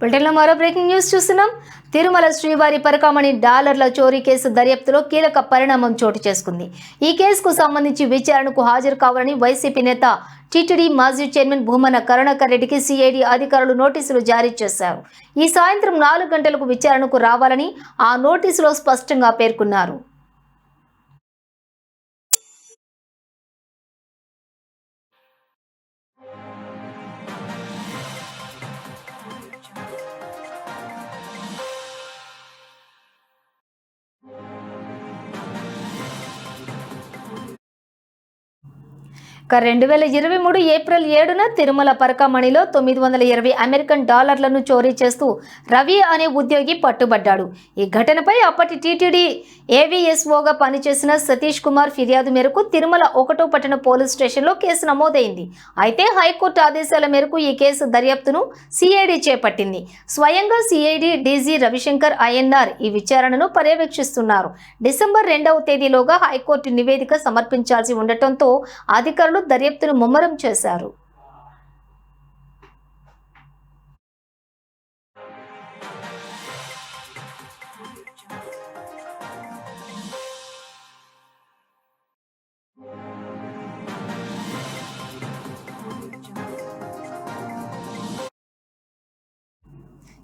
బులెటిన్లో మరో breaking news చూస్తున్నాం. తిరుమల శ్రీవారి పరకామణి డాలర్ల చోరీ కేసు దర్యాప్తులో కీలక పరిణామం చోటు చేసుకుంది. ఈ కేసుకు సంబంధించి విచారణకు హాజరు కావాలని వైసీపీ నేత టీటీడీ మాజీ చైర్మన్ భూమన కరుణాకర్ రెడ్డికి సిఐడి అధికారులు నోటీసులు జారీ చేశారు. ఈ సాయంత్రం నాలుగు గంటలకు విచారణకు రావాలని ఆ నోటీసులో స్పష్టంగా పేర్కొన్నారు. ఇక రెండు వేల ఇరవై మూడు ఏప్రిల్ ఏడున తిరుమల పరకామణిలో తొమ్మిది వందల ఇరవై అమెరికన్ డాలర్లను చోరీ చేస్తూ రవి అనే ఉద్యోగి పట్టుబడ్డాడు. ఈ ఘటనపై అప్పటి టీటీడీ ఏవీఎస్ఓగా పనిచేసిన సతీష్ కుమార్ ఫిర్యాదు మేరకు తిరుమల ఒకటో పట్టణ పోలీస్ స్టేషన్లో కేసు నమోదైంది. అయితే హైకోర్టు ఆదేశాల మేరకు ఈ కేసు దర్యాప్తును సిఐడి చేపట్టింది. స్వయంగా సిఐడి డీజీ రవిశంకర్ ఐఎన్ఆర్ ఈ విచారణను పర్యవేక్షిస్తున్నారు. డిసెంబర్ రెండవ తేదీలోగా హైకోర్టు నివేదిక సమర్పించాల్సి ఉండటంతో అధికారులు దర్యాప్తును ముమ్మరం చేశారు.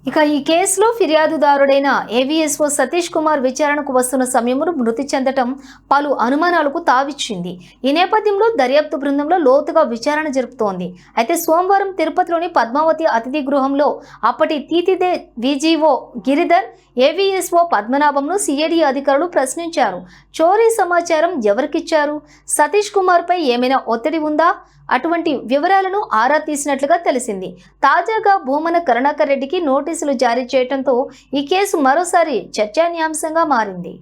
ఇక ఈ కేసులో ఫిర్యాదుదారుడైన ఏవీఎస్ఓ సతీష్ కుమార్ విచారణకు వస్తున్న సమయంలో మృతి చెందటం పలు అనుమానాలకు తావిచ్చింది. ఈ నేపథ్యంలో దర్యాప్తు బృందంలో లోతుగా విచారణ జరుపుతోంది. అయితే సోమవారం తిరుపతిలోని పద్మావతి అతిథి గృహంలో అప్పటి తీతిదే విజీఓ గిరిధర్ ఏవీఎస్ఓ పద్మనాభంను సిఐడి అధికారులు ప్రశ్నించారు. చోరీ సమాచారం ఎవరికిచ్చారు? సతీష్ కుమార్పై ఏమైనా ఒత్తిడి ఉందా? అటువంటి వివరాలను ఆరా తీసినట్లుగా తెలిసింది. తాజాగా భూమన కరుణాకర్ రెడ్డికి నోటీసులు జారీ చేయడంతో ఈ కేసు మరోసారి చర్చానీయాంశంగా మారింది.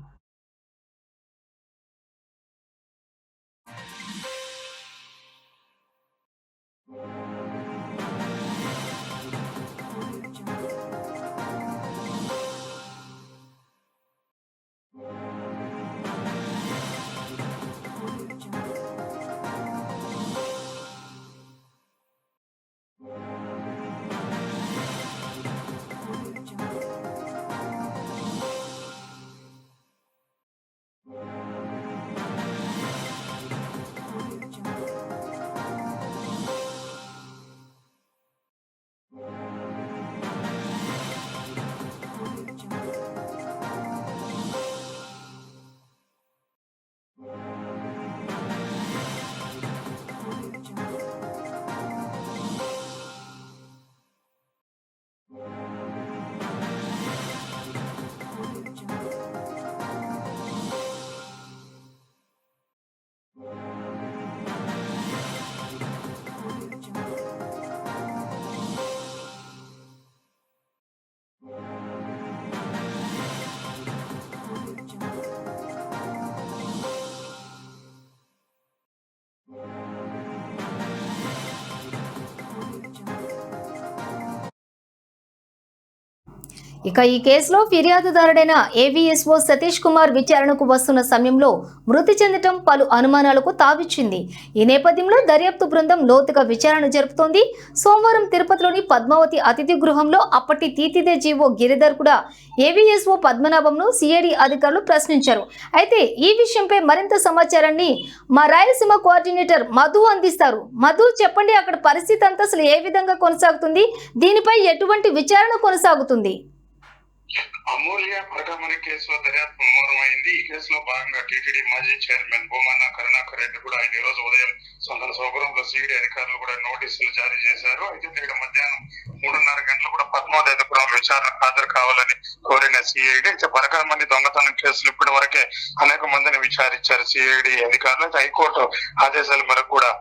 ఇక ఈ కేసులో ఫిర్యాదుదారుడైన ఏవీఎస్ఓ సతీష్ కుమార్ విచారణకు వస్తున్న సమయంలో మృతి చెందటం పలు అనుమానాలకు తావిచ్చింది. ఈ నేపథ్యంలో దర్యాప్తు బృందం లోతుగా విచారణ జరుపుతోంది. సోమవారం తిరుపతిలోని పద్మావతి అతిథి గృహంలో అప్పటి తీతిదే జీవో గిరిధర్ కూడా ఏవీఎస్ఓ పద్మనాభంను సిఐడి అధికారులు ప్రశ్నించారు. అయితే ఈ విషయంపై మరింత సమాచారాన్ని మా రాయలసీమ కోఆర్డినేటర్ మధు అందిస్తారు. మధు చెప్పండి అక్కడ పరిస్థితి అంతా అసలు ఏ విధంగా కొనసాగుతుంది? దీనిపై ఎటువంటి విచారణ కొనసాగుతుంది? అమూల్య ప్రకమణ కేసులో దర్యాప్తు ముమ్మరమైంది ఈ కేసులో భాగంగా టీటీడీ మాజీ చైర్మన్ భూమన్న కరుణాకర్ రెడ్డి కూడా ఆయన ఈ రోజు ఉదయం సొంత సౌకర్యంలో సిఐడి అధికారులు కూడా నోటీసులు జారీ చేశారు. అయితే నేడు మధ్యాహ్నం మూడున్నర గంటలు కూడా పద్మోదయపురం విచారణకు హాజరు కావాలని కోరిన సిఐడి అయితే పరకమణి దొంగతనం కేసులు ఇప్పటి వరకే అనేక మందిని విచారించారు సిఐడి అధికారులు. అయితే హైకోర్టు ఆదేశాల మేరకు కూడా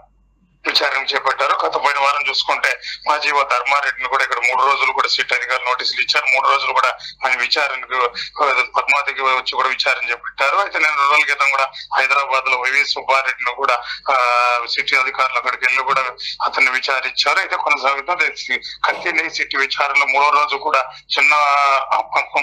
విచారణ చేపట్టారు. గత పోయిన వారం చూసుకుంటే మాజీ ధర్మారెడ్డిని కూడా ఇక్కడ మూడు రోజులు కూడా సిట్ అధికారులు నోటీసులు ఇచ్చారు. మూడు రోజులు కూడా ఆయన విచారణకు పద్మావతికి వచ్చి కూడా విచారణ చేపట్టారు. అయితే నేను రెండు రోజుల క్రితం కూడా హైదరాబాద్లో వైవి సుబ్బారెడ్డిని కూడా ఆ సిటీ అధికారులు అక్కడికి వెళ్ళి కూడా అతన్ని విచారించారు. అయితే కొనసాగుతుంది కంటిన్యూ సిటీ విచారణలో మూడో రోజు కూడా చిన్న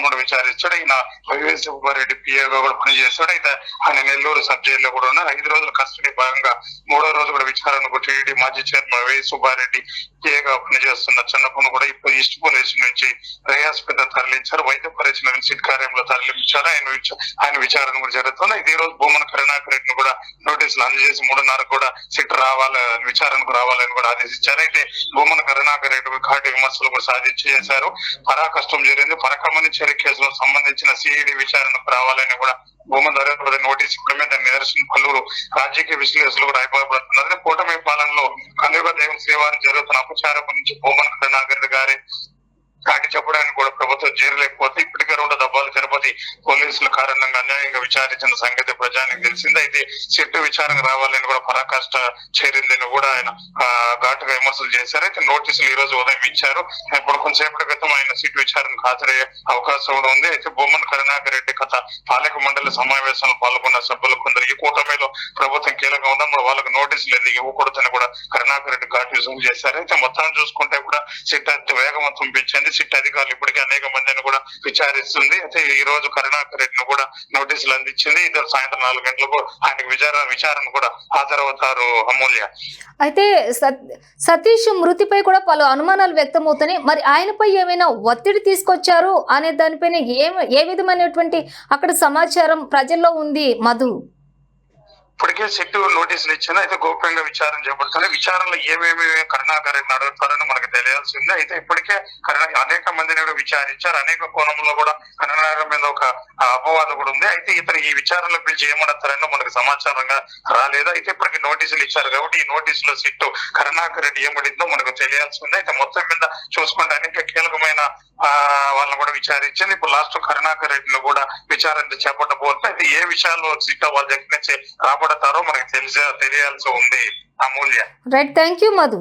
కూడా విచారించాడు. ఈయన వైవి సుబ్బారెడ్డి పిఏగా కూడా పనిచేశాడు. అయితే ఆయన నెల్లూరు సబ్ జైల్లో కూడా ఉన్నారు. ఐదు రోజుల కస్టడీ భాగంగా మూడో రోజు కూడా విచారణ కొట్టి మాజీ చైర్మన్ వై సుబ్బారెడ్డి కేగా పనిచేస్తున్న చిన్నప్పను కూడా ఇప్పుడు ఈస్ట్ పోలీస్ నుంచి రేయాస్ పెద్ద తరలించారు. వైద్య పరిచయం సిట్ కార్యంలో తరలించారు. ఆయన ఆయన విచారణ కూడా జరుగుతుంది. ఇది ఈ రోజు భూమన కరుణాకర్ రెడ్డిని కూడా నోటీసులు అందజేసి మూడున్నర కూడా సిట్ రావాలి విచారణకు రావాలని కూడా ఆదేశించారు. అయితే భూమన కరుణాకర్ రెడ్డి ఘాటు విమర్శలు కూడా సాధించి చేశారు. పరాకష్టం జరిగింది. పరకమని చర్య కేసులో సంబంధించిన సిఐడి విచారణకు రావాలని కూడా భూమన దర్యాప్తు నోటీస్ ఇవ్వడమే దాని నిదర్శనం. పలువురు రాజకీయ విశ్లేషకులు కూడా అభిప్రాయపడుతున్నారు. కూటమి పాలనలో కలియుగ దైవం శ్రీవారి జరుగుతున్న అపచారం గురించి భూమన్ కరుణాకర్ గారి కాటి చెప్పడానికి కూడా ప్రభుత్వం జీరలేకపోతే ఇప్పటికే రెండు దబ్బాలు తిరుపతి పోలీసుల కారణంగా అన్యాయంగా విచారించిన సంగతి ప్రజానికి తెలిసింది. అయితే చెట్టు విచారణ రావాలని కూడా పరాకాష్ట చేరిందని కూడా ఆయన ఘాటుగా విమర్శలు చేశారు. అయితే నోటీసులు ఈ రోజు ఉదయం ఇచ్చారు. ఇప్పుడు కొంతసేపటి క్రితం ఆయన సిట్ విచారణకు హాజరయ్యే అవకాశం కూడా ఉంది. అయితే బొమ్మన్ కరుణాకర్ రెడ్డి కథ పాలక మండలి సమావేశంలో పాల్గొన్న సభ్యులకు ఈ కూటమిలో ప్రభుత్వం కీలకంగా ఉందా మరి వాళ్ళకి నోటీసులు ఎందుకు ఇవ్వకూడదని కూడా కరుణాకర్ రెడ్డి ఘాట్ విజయం చేశారు. అయితే మొత్తాన్ని చూసుకుంటే కూడా సిట్ అతి వేగవంతం పెంచింది సిట్ అధికారులు ఇప్పటికే అనేక మందిని కూడా విచారిస్తుంది. అయితే ఈ రోజు కరుణాకర్ రెడ్డిని కూడా నోటీసులు అందించింది. ఇద్దరు సాయంత్రం నాలుగు గంటలకు ఆయనకు విచారణ విచారణ కూడా హాజరవుతారు అమూల్య. అయితే సత్- సతీష్ మృతిపై కూడా పలు అనుమానాలు వ్యక్తమవుతున్నాయి. మరి ఆయనపై ఏమైనా ఒత్తిడి తీసుకొచ్చారు అనే దానిపైన ఏ ఏ విధమైనటువంటి అక్కడ సమాచారం ప్రజల్లో ఉంది మధు? ఇప్పటికే సిట్ నోటీసులు ఇచ్చింది అయితే గోప్యంగా విచారణ చేపడుతుంది విచారణలో ఏమేమి కరుణాకర్ రెడ్డిని అడుగుతారని మనకు తెలియాల్సిందే. అయితే ఇప్పటికే కరుణ అనేక మందిని కూడా విచారించారు. అనేక కోణంలో కూడా కరుణాకర్ మీద ఒక అపవాదం కూడా ఉంది. అయితే ఇతను ఈ విచారణలో పిలిచి ఏమడతారని మనకు సమాచారంగా రాలేదు. అయితే ఇప్పటికి నోటీసులు ఇచ్చారు కాబట్టి ఈ నోటీసులో సిట్టు కరుణాకర్ రెడ్డి ఏమడిందో మనకు తెలియాల్సి ఉంది అయితే మొత్తం మీద చూసుకుంటే అనేక కీలకమైన ఆ వాళ్ళని కూడా విచారించింది. ఇప్పుడు లాస్ట్ కరుణాకర్ రెడ్డిలో కూడా విచారణ చేపట్టబోతుంది అయితే ఏ విషయాల్లో సిట్ వాళ్ళు దగ్గర నుంచి రాబడతారో మనకు తెలిసే తెలియాల్సి ఉంది Amulya. Right thank you Madhu.